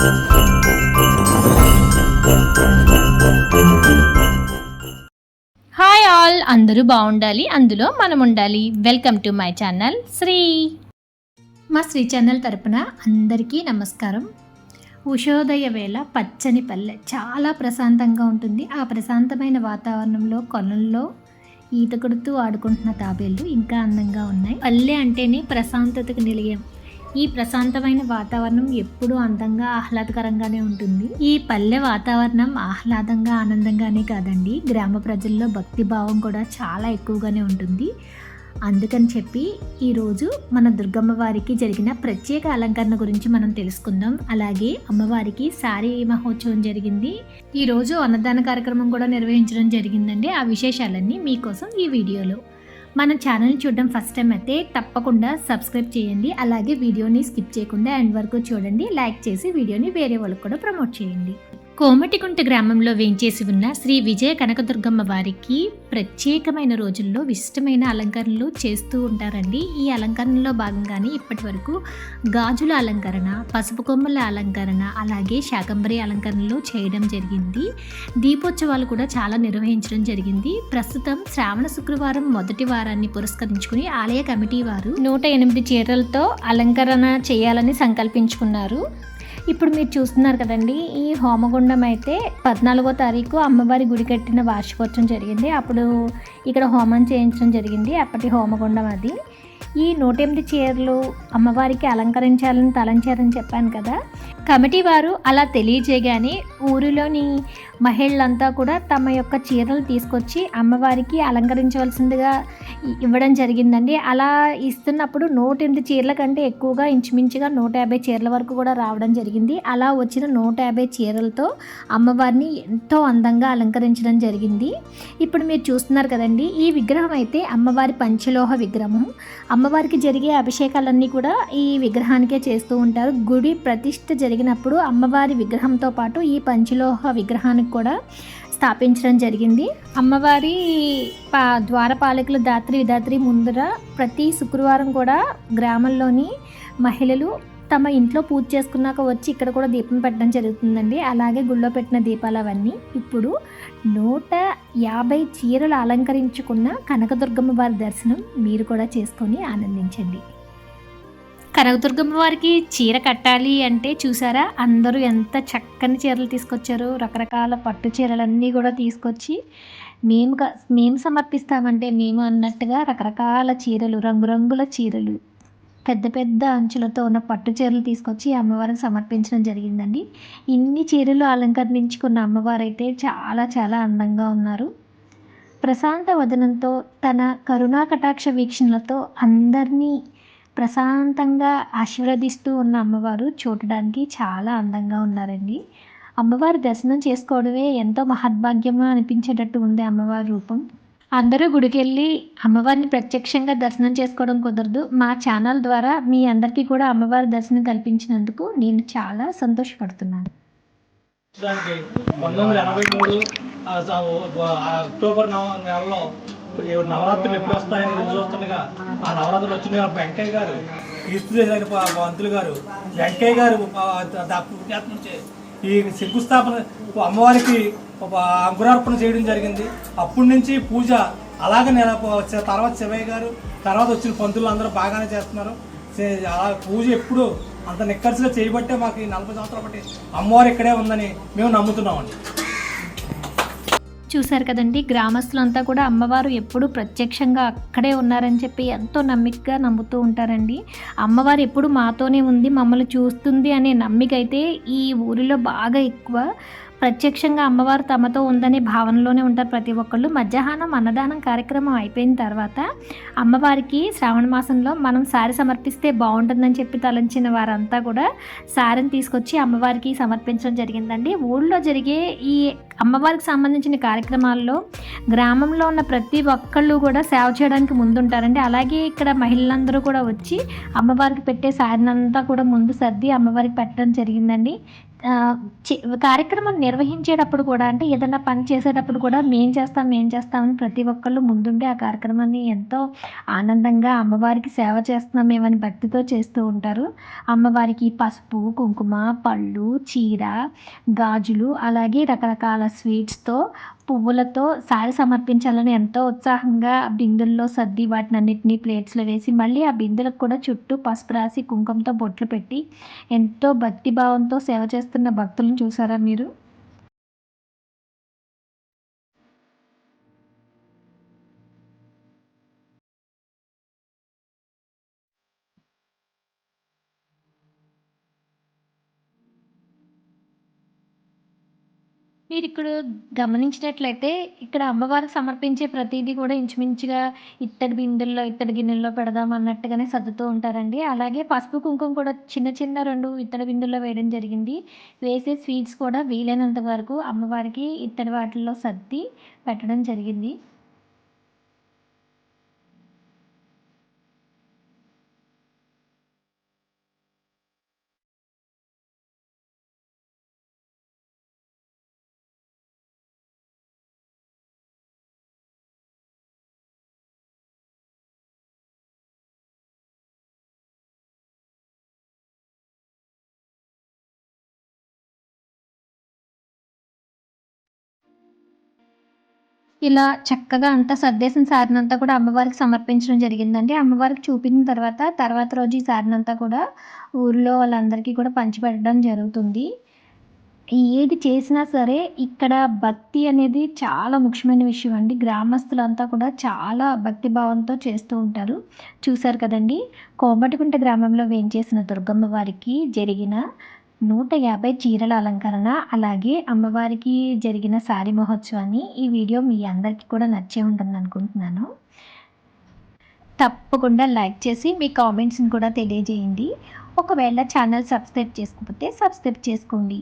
Hi all అందరూ బాగుండాలి అందులో మనం ఉండాలి welcome to my channel Sri. మా శ్రీ ఛానల్ తరపున అందరికీ నమస్కారం. ఉషోదయ వేళ పచ్చని పల్లె చాలా ప్రశాంతంగా ఉంటుంది. ఆ ప్రశాంతమైన వాతావరణంలో కొలంలో ఈత కొడుతూ ఆడుకుంటున్న తాబేళ్ళు ఇంకా అందంగా ఉన్నాయి. పల్లె అంటేనే ప్రశాంతతకు నిలయం. ఈ ప్రశాంతమైన వాతావరణం ఎప్పుడూ అందంగా ఆహ్లాదకరంగానే ఉంటుంది. ఈ పల్లె వాతావరణం ఆహ్లాదంగా ఆనందంగానే కాదండి. గ్రామ ప్రజల్లో భక్తి భావం కూడా చాలా ఎక్కువగానే ఉంటుంది. అందుకని చెప్పి ఈరోజు మన దుర్గమ్మ వారికి జరిగిన ప్రత్యేక అలంకరణ గురించి మనం తెలుసుకుందాం. అలాగే అమ్మవారికి సారీ మహోత్సవం జరిగింది. ఈరోజు అన్నదాన కార్యక్రమం కూడా నిర్వహించడం జరిగిందండి. ఆ విశేషాలన్నీ మీకోసం ఈ వీడియోలో. మన ఛానల్ చూడడం ఫస్ట్ టైం అయితే తప్పకుండా సబ్స్క్రైబ్ చేయండి. అలాగే వీడియోని స్కిప్ చేయకుండా ఎండ్ వరకు చూడండి. లైక్ చేసి వీడియోని వేరే వాళ్ళకి కూడా ప్రమోట్ చేయండి. కోమటికుంట గ్రామంలో వేయించేసి ఉన్న శ్రీ విజయ కనకదుర్గమ్మ వారికి ప్రత్యేకమైన రోజుల్లో విశిష్టమైన అలంకరణలు చేస్తూ ఉంటారండి. ఈ అలంకరణలో భాగంగానే ఇప్పటి వరకు గాజుల అలంకరణ పసుపు కొమ్మల అలంకరణ అలాగే శాకంబరి అలంకరణలు చేయడం జరిగింది. దీపోత్సవాలు కూడా చాలా నిర్వహించడం జరిగింది. ప్రస్తుతం శ్రావణ శుక్రవారం మొదటి వారాన్ని పురస్కరించుకుని ఆలయ కమిటీ వారు నూట ఎనిమిది చీరలతో అలంకరణ చేయాలని సంకల్పించుకున్నారు. ఇప్పుడు మీరు చూస్తున్నారు కదండి ఈ హోమగుండం అయితే పద్నాలుగో తారీఖు అమ్మవారి గుడి కట్టిన వార్షికోత్సవం జరిగింది. అప్పుడు ఇక్కడ హోమం చేయించడం జరిగింది. అప్పటి హోమగుండం అది. ఈ నూట ఎనిమిది చీరలు అమ్మవారికి అలంకరించాలని తలంచారని చెప్పాను కదా. కమిటీ వారు అలా తెలియజేయగానే ఊరిలోని మహిళలంతా కూడా తమ యొక్క చీరలు తీసుకొచ్చి అమ్మవారికి అలంకరించవలసిందిగా ఇవ్వడం జరిగిందండి. అలా ఇస్తున్నప్పుడు నూట ఎనిమిది చీరల కంటే ఎక్కువగా ఇంచుమించుగా నూట యాభై చీరల వరకు కూడా రావడం జరిగింది. అలా వచ్చిన నూట యాభై చీరలతో అమ్మవారిని ఎంతో అందంగా అలంకరించడం జరిగింది. ఇప్పుడు మీరు చూస్తున్నారు కదండి ఈ విగ్రహం అయితే అమ్మవారి పంచలోహ విగ్రహం. అమ్మవారికి జరిగే అభిషేకాలన్నీ కూడా ఈ విగ్రహానికే చేస్తూ ఉంటారు. గుడి ప్రతిష్ఠ జరిగినప్పుడు అమ్మవారి విగ్రహంతో పాటు ఈ పంచలోహ విగ్రహానికి కూడా స్థాపించడం జరిగింది. అమ్మవారి పా ద్వారపాలకుల దాత్రి విధాత్రి ముందర ప్రతి శుక్రవారం కూడా గ్రామంలోని మహిళలు తమ ఇంట్లో పూజ చేసుకున్నాక వచ్చి ఇక్కడ కూడా దీపం పెట్టడం జరుగుతుందండి. అలాగే గుళ్ళో పెట్టిన దీపాలు అవన్నీ. ఇప్పుడు నూట యాభై చీరలు అలంకరించుకున్న కనకదుర్గమ్మ వారి దర్శనం మీరు కూడా చేసుకొని ఆనందించండి. కనకదుర్గమ్మ వారికి చీర కట్టాలి అంటే చూసారా? అందరూ ఎంత చక్కని చీరలు తీసుకొచ్చారు. రకరకాల పట్టు చీరలన్నీ కూడా తీసుకొచ్చి మేము క- మేము సమర్పిస్తామంటే మేము అన్నట్టుగా రకరకాల చీరలు రంగురంగుల చీరలు పెద్ద పెద్ద అంచులతో ఉన్న పట్టు చీరలు తీసుకొచ్చి అమ్మవారికి సమర్పించడం జరిగిందండి. ఇన్ని చీరలు అలంకరించుకున్న అమ్మవారు అయితే చాలా చాలా అందంగా ఉన్నారు. ప్రశాంత వదనంతో తన కరుణా కటాక్ష వీక్షణలతో అందరినీ ప్రశాంతంగా ఆశీర్వదిస్తూ ఉన్న అమ్మవారు చూడడానికి చాలా అందంగా ఉన్నారండి. అమ్మవారి దర్శనం చేసుకోవడమే ఎంతో మహద్భాగ్యమా అనిపించేటట్టు ఉంది అమ్మవారి రూపం. అందరూ గుడికెళ్ళి అమ్మవారిని ప్రత్యక్షంగా దర్శనం చేసుకోవడం కుదరదు. మా ఛానల్ ద్వారా మీ అందరికీ కూడా అమ్మవారి దర్శనం కల్పించినందుకు నేను చాలా సంతోషపడుతున్నాను. పంతొమ్మిది ఎనభై మూడు అక్టోబర్ నెలలో నవరాత్రులు ఎప్పుడు వస్తాయని ఎదురు చూస్తుండగా ఆ నవరాత్రులు వచ్చిన వెంకయ్య గారు కీర్తి చేసిన పంతులు గారు వెంకయ్య గారు ఈ శంకుస్థాపన అమ్మవారికి ఒక అంకురార్పణ చేయడం జరిగింది. అప్పటి నుంచి పూజ అలాగే నెల తర్వాత శివయ్య గారు తర్వాత వచ్చిన పంతులు అందరూ బాగానే చేస్తున్నారు. అలా పూజ ఎప్పుడు అంత నిక్కర్సుగా చేయబట్టే మాకు ఈ నలభై సంవత్సరాలు బట్టి అమ్మవారు ఇక్కడే ఉందని మేము నమ్ముతున్నామండి. చూశారు కదండి. గ్రామస్తులంతా కూడా అమ్మవారు ఎప్పుడు ప్రత్యక్షంగా అక్కడే ఉన్నారని చెప్పి ఎంతో నమ్మికగా నమ్ముతూ ఉంటారండి. అమ్మవారు ఎప్పుడు మాతోనే ఉంది మమ్మల్ని చూస్తుంది అనే నమ్మిక అయితే ఈ ఊరిలో బాగా ఎక్కువ ప్రత్యక్షంగా అమ్మవారు తమతో ఉందనే భావనలోనే ఉంటారు ప్రతి ఒక్కళ్ళు. మధ్యాహ్నం అన్నదానం కార్యక్రమం అయిపోయిన తర్వాత అమ్మవారికి శ్రావణ మాసంలో మనం సారి సమర్పిస్తే బాగుంటుందని చెప్పి తలంచిన వారంతా కూడా సారిని తీసుకొచ్చి అమ్మవారికి సమర్పించడం జరిగిందండి. ఊళ్ళో జరిగే ఈ అమ్మవారికి సంబంధించిన కార్యక్రమాల్లో గ్రామంలో ఉన్న ప్రతి ఒక్కళ్ళు కూడా సేవ చేయడానికి ముందుంటారండి. అలాగే ఇక్కడ మహిళలందరూ కూడా వచ్చి అమ్మవారికి పెట్టే సారినంతా కూడా ముందు సర్ది అమ్మవారికి పెట్టడం జరిగిందండి. కార్యక్రమం నిర్వహించేటప్పుడు కూడా అంటే ఏదైనా పని చేసేటప్పుడు కూడా మేం చేస్తాం మేం చేస్తామని ప్రతి ఒక్కళ్ళు ముందుండి ఆ కార్యక్రమాన్ని ఎంతో ఆనందంగా అమ్మవారికి సేవ చేస్తున్నామేమని భక్తితో చేస్తూ ఉంటారు. అమ్మవారికి పసుపు కుంకుమ పళ్ళు చీర గాజులు అలాగే రకరకాల స్వీట్స్తో పువ్వులతో సారి సమర్పించాలని ఎంతో ఉత్సాహంగా బిందుల్లో సర్ది వాటిని అన్నిటినీ ప్లేట్స్లో వేసి మళ్ళీ ఆ బిందెలకు కూడా చుట్టూ పసుపు రాసి కుంకుమతో బొట్లు పెట్టి ఎంతో భక్తి భావంతో సేవ చేస్తున్న భక్తులను చూసారా మీరు? మీరు ఇక్కడ గమనించినట్లయితే ఇక్కడ అమ్మవారికి సమర్పించే ప్రతిదీ కూడా ఇంచుమించుగా ఇత్తడి బిందెల్లో ఇత్తడి గిన్నెల్లో పెడదాం అన్నట్టుగానే సర్దుతూ ఉంటారండి. అలాగే పసుపు కుంకుమ కూడా చిన్న చిన్న రెండు ఇత్తడి బిందెల్లో వేయడం జరిగింది. వేసే స్వీట్స్ కూడా వీలైనంత వరకు అమ్మవారికి ఇత్తడి వాటిల్లో సర్ది పెట్టడం జరిగింది. ఇలా చక్కగా అంతా సర్దేసిన సారినంతా కూడా అమ్మవారికి సమర్పించడం జరిగిందండి. అమ్మవారికి చూపించిన తర్వాత తర్వాత రోజు ఈ సారినంతా కూడా ఊర్లో వాళ్ళందరికీ కూడా పంచిపెట్టడం జరుగుతుంది. ఏది చేసినా సరే ఇక్కడ భక్తి అనేది చాలా ముఖ్యమైన విషయం అండి. గ్రామస్తులంతా కూడా చాలా భక్తి భావంతో చేస్తూ ఉంటారు. చూశారు కదండి? కోమటికుంట గ్రామంలో వేయించేసిన దుర్గమ్మ వారికి జరిగిన నూట యాభై చీరల అలంకరణ అలాగే అమ్మవారికి జరిగిన సారీ మహోత్సవాన్ని ఈ వీడియో మీ అందరికీ కూడా నచ్చే ఉంటుంది అనుకుంటున్నాను. తప్పకుండా లైక్ చేసి మీ కామెంట్స్ని కూడా తెలియజేయండి. ఒకవేళ ఛానల్ సబ్స్క్రైబ్ చేసుకోకపోతే సబ్స్క్రైబ్ చేసుకోండి.